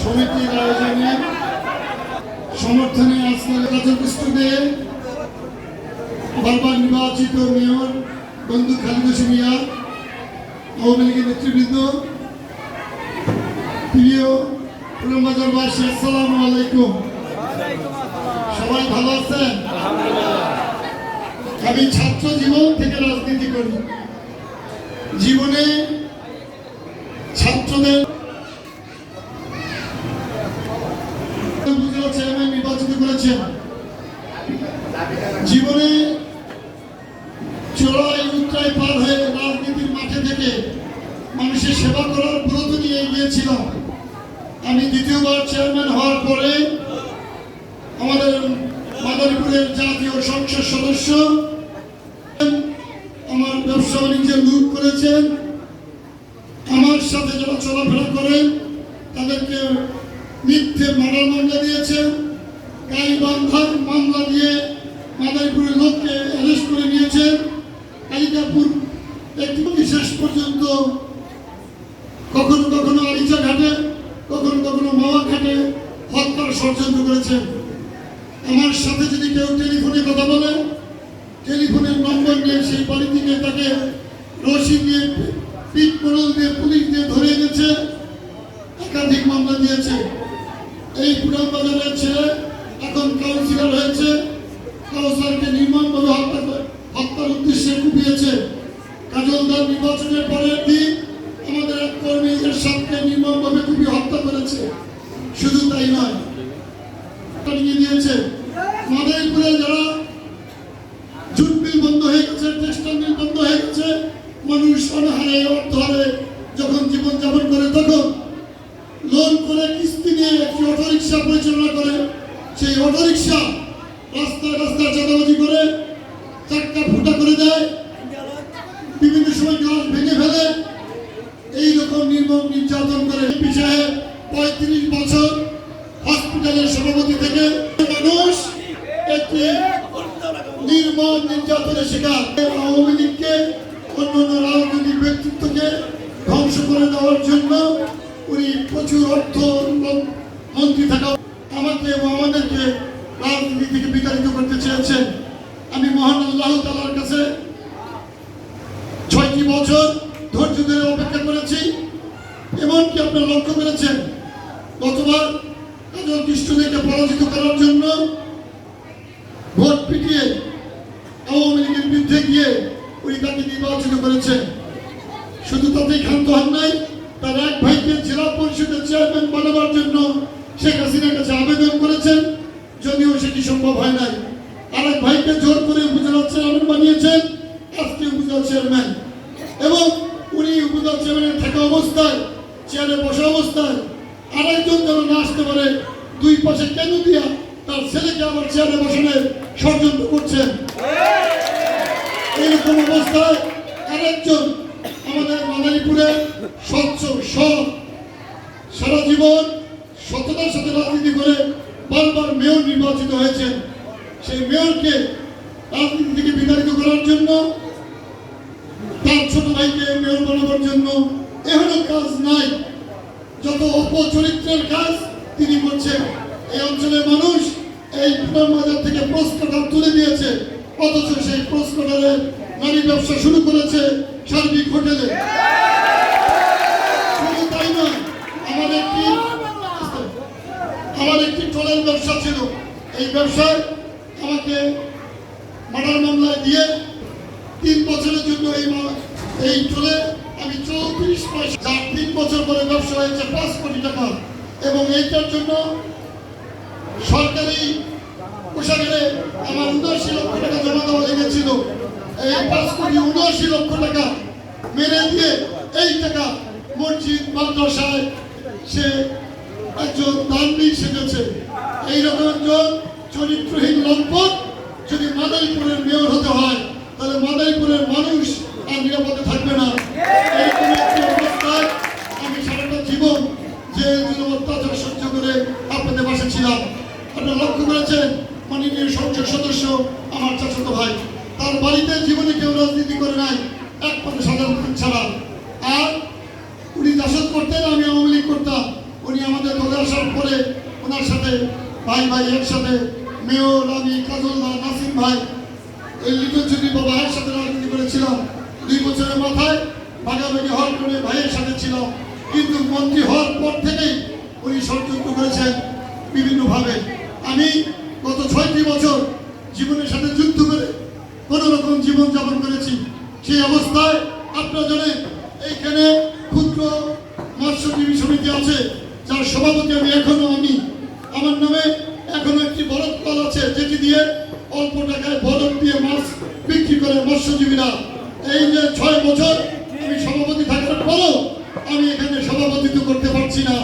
সমিতির আয়োজনে সমর্থনে আজকে রাজকৃষ্ণে বারবার নির্বাচিত মেয়র বন্ধু খালিদ মিয়া আওয়ামী লীগের নেতৃবৃন্দ প্রিয় আসসালামু আলাইকুম সবাই ভালো আছেন আমি ছাত্র জীবন থেকে রাজনীতি করি। জীবনে ছাত্রদের জীবনে চড়াই উত্তরায় পার হয়ে রাজনীতির মাঠে থেকে মানুষের সেবা করার ব্রত নিয়ে গিয়েছিলাম আমি দ্বিতীয়বার চেয়ারম্যান হওয়ার পরে আমাদের মাদারীপুরের জাতীয় সংসদ সদস্য ব্যবসা বাণিজ্যে লুট করেছেন। আমার সাথে যারা চলাফেরা করেন, তাদেরকে মিথ্যে মারার মামলা দিয়েছেন। গাই বান্ধার মামলা দিয়ে মাদারীপুরের লোককে অ্যারেস্ট করে নিয়েছেন। কালিকাপুর একটি শেষ পর্যন্ত কখনো কখনো আরিচা ঘাটে, কখনো কখনো মাওয়া ঘাটে হত্যার ষড়যন্ত্র করেছেন। আমার সাথে যদি কেউ টেলিফোনে কথা বলে টেলিফোনের নম্বর নিয়ে সেই বাড়ি থেকে তাকে রশি দিয়ে পিট মোড়ল দিয়ে, পুলিশ দিয়ে ধরে এনেছে। একাধিক মামলা দিয়েছে। এই পুরান বাজারের ছেলে এখন কাউন্সিলর হয়েছে। কাউসারকে নির্মমভাবে হত্যা হত্যার উদ্দেশ্যে কুপিয়েছে। কাজলদার নির্বাচনের পরের দিন আমাদের এক কর্মী এরশাদকে নির্মমভাবে কুপিয়ে হত্যা করেছে। শুধু তাই নিয়ে দিয়েছে মাদারীপুরে যারা জুট মিল বন্ধ হয়ে গেছে টেক্সটাইল মিল বন্ধ হয়ে গেছে মানুষ হারে যখন জীবন যাপন করে তখন লোন করে কিস্তি নিয়ে একটি অটোরিকশা পরিচালনা করে। সেই অটোরিকশা রাস্তায় রাস্তায় চাঁদাবাজি করে, চাক্কা ফুটা করে দেয়। বিভিন্ন সময় গ্লাস ভেঙে ফেলে। এইরকম নির্মম নির্যাতন করে এমপি সাহেব পঁয়ত্রিশ বছর হসপিটালের সভাপতি থেকে। মানুষ একটি নির্মম নির্যাতনের শিকার। আওয়ামী লীগকে অন্যান্য রাজনৈতিক ব্যক্তিত্বকে ধ্বংস করে দেওয়ার জন্য উনি প্রচুর অর্থ মন্ত্রী থাকা আমাকে এবং আমাদেরকে রাজনীতি থেকে বিতাড়িত করতে চেয়েছেন। আমি মহান আল্লাহ তালার কাছে ছয়টি বছর ধৈর্য ধরে অপেক্ষা করেছি, এমনকি আপনারা লক্ষ্য করেছেন, গতবার কাজল কৃষ্ণদেরকে পরাজিত করার জন্য ভোট পিটিয়ে আওয়ামী লীগের বিরুদ্ধে গিয়ে উনি তাকে করেছেন শুধু তাতেই ক্ষান্ত হন নাই, তার এক ভাইকে জেলা পরিষদের চেয়ারম্যান বানাবার জন্য শেখ হাসিনার কাছে আবেদন করেছেন, যদিও সেটি সম্ভব হয় নাই। আরেক ভাইকে জোর করে উপজেলা চেয়ারম্যান বানিয়েছেন, আজকে উপজেলা চেয়ারম্যান। এবং উনি উপজেলা চেয়ারম্যানের থাকা অবস্থায়, চেয়ারে বসা অবস্থায় আরেকজন যেন না আসতে পারে, দুই পাশে কেন দিয়া তার ছেলেকে আবার চেয়ারে বসানোর ষড়যন্ত্র করছেন। এরকম অবস্থায় আরেকজন আমাদের মাদারীপুরে স্বচ্ছ, সৎ, সারা জীবন সততার সাথে রাজনীতি করে বারবার মেয়র নির্বাচিত হয়েছেন। সেই মেয়রকে রাজনীতি থেকে বিতাড়িত করার জন্য, তার ছোট ভাইকে মেয়র বানাবার জন্য এখনও কাজ নাই। যত অপচরিত্রের কাজ তিনি করছেন, এই অঞ্চলের মানুষ এই বাজার থেকে প্রস্কাটার তুলে দিয়েছে। অথচ সেই প্রস্কাটারের নারী ব্যবসা শুরু করেছে সার্বিক হোটেলে। শুধু তাই নয় আমার একটি আমার একটি টোলের ব্যবসা ছিল। এই ব্যবসায় আমাকে মার্ডার মামলায় দিয়ে তিন বছরের জন্য এই এই টোলে আমি চৌত্রিশ পয়সা যার তিন বছর পরে ব্যবসা হয়েছে, পাঁচ কোটি টাকা। এবং এইটার জন্য সরকারি কোষাগারে আমার উনআশি লক্ষ টাকা জমা দেওয়া লেগেছিল এই পাঁচ কোটি উনআশি লক্ষ টাকা মেরে দিয়ে এই টাকা মসজিদ, মাদ্রাসায় সে একজন দান্ডিক সেজেছে এইরকম একজন চরিত্রহীন লম্পট যদি মাদারীপুরের মেয়র হতে হয়, তাহলে মাদারীপুরের মানুষ আর নিরাপদে থাকবে না এরকম একটি অবস্থায় আমি সারাটা জীবন যে জুলুম অত্যাচার সহ্য করে আপনাদের পাশে ছিলাম আপনারা লক্ষ্য করেছেন মাননীয় সংসদ সদস্য আমার চাচাতো ভাই তার বাড়িতে জীবনে কেউ রাজনীতি করে নাই একমাত্র সাধারণ মানুষ ছাড়া আর উনি জাসদ করতেন, আমি আওয়ামী লীগ করতাম। উনি আমাদের আসার পরে ওনার সাথে, ভাই ভাই একসাথে, মেয়র আমি কাজলদা নাসিম ভাই, এই লিটন চুরি বাবা সাথে রাজনীতি করেছিলাম। দুই বছরের মাথায় ভাগাভাগি হওয়ার করে ভাইয়ের সাথে ছিলাম। কিন্তু মন্ত্রী হওয়ার পর থেকেই উনি ষড়যন্ত্র করেছেন বিভিন্নভাবে। আমি গত ছয়টি বছর জীবনের সাথে যুদ্ধ করে কোনো রকম জীবন যাপন করেছি। সেই অবস্থায় আপনারা জানেন, এইখানে ক্ষুদ্র মৎস্যজীবী সমিতি আছে, যার সভাপতি আমি এখনও আমি। আমার নামে এখনও একটি বরফ কল আছে, যেটি দিয়ে অল্প টাকায় বরফ দিয়ে মাছ বিক্রি করে মৎস্যজীবীরা। এই যে ছয় বছর আমি সভাপতি থাকার পরও আমি এখানে সভাপতিত্ব করতে পারছি না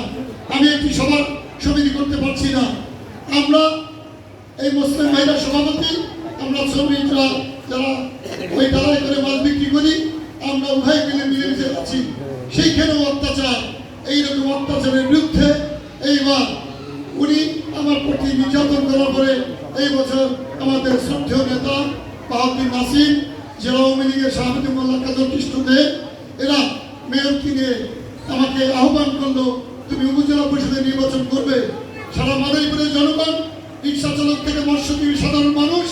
আমি একটি সভা সমিতি করতে পারছি না আমরা এই মুসলিম ভাইরা সভাপতি আমরা শ্রমিকরা যারা ওই ডালাই করে মাছ বিক্রি করি আমরা উভয় মিলে মিলেমিশে আছি সেইখানেও অত্যাচার, এইরকম অত্যাচারের বিরুদ্ধে এইবার উনি আমার প্রতি নির্যাতন করার পরে এই বছর আমাদের শ্রদ্ধেয় নেতা বাহাদুর নাসিম জেলা আওয়ামী লীগের সভাপতি মোল্লা কাজল কৃষ্ণ দে এরা মেয়রকে নিয়ে আমাকে আহ্বান করল, তুমি উপজেলা পরিষদে নির্বাচন করবে। সারা মাদারীপুরের জনগণ, রিক্সা চালক থেকে মৎস্যজীবী সাধারণ মানুষ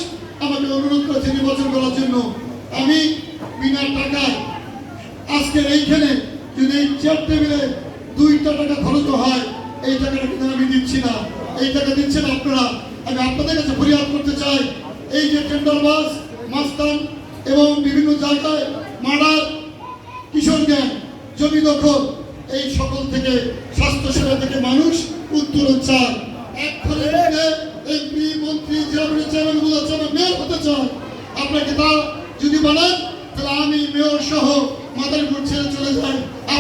আমাকে অনুরোধ করেছে নির্বাচন করার জন্য। আমি বিনা টাকায় আজকের এইখানে যদি চেয়ার টেবিলে দুইটা টাকা খরচ হয়, এই টাকাটা কিন্তু আমি দিচ্ছি না। এই টাকা দিচ্ছেন আপনারা। আমি আপনাদের কাছে ফরিয়াদ করতে চাই। এই যে টেন্ডার বাস মাস্তান এবং বিভিন্ন জায়গায় মার্ডার, কিশোর জ্ঞান জমি দখল, এই সকল থেকে স্বাস্থ্য সেবা থেকে মানুষ উত্তরণ চায়। এমপি মন্ত্রী, জেলা চেয়ারম্যান হতে চায়। আপনাকে তা যদি বলেন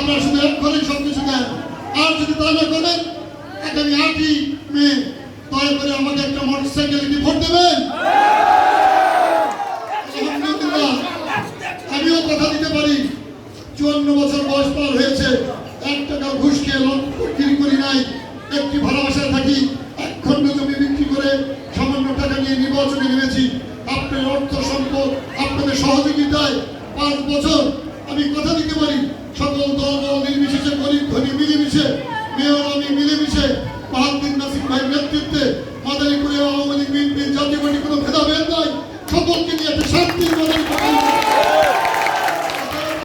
আপনার শুধু এক ঘরে সব কিছু দেন আর যদি তা না করেন আগামী আটই মে, দয়া করে আমাকে একটা মোটর সাইকেল ভোট দেবেন। আমিও কথা দিতে পারি, চুয়ান্ন বছর বয়স পার হয়েছে, এক টাকা ঘুষ খেয়ে বিক্রি করি নাই, একটি ভালোবাসায় থাকি এক খণ্ড জমি বিক্রি করে সামান্য টাকা নিয়ে নির্বাচনে নেমেছি। আপনার অর্থ সম্পদ, আপনাদের সহযোগিতায় পাঁচ বছর আমি কথা দিতে পারি দল দল নির্বিশেষে গরিব ধনী মিলেমিশে মেয়র আমি মিলেমিশে মাহাদ্দিন নাসিক ভাই নেতৃত্বে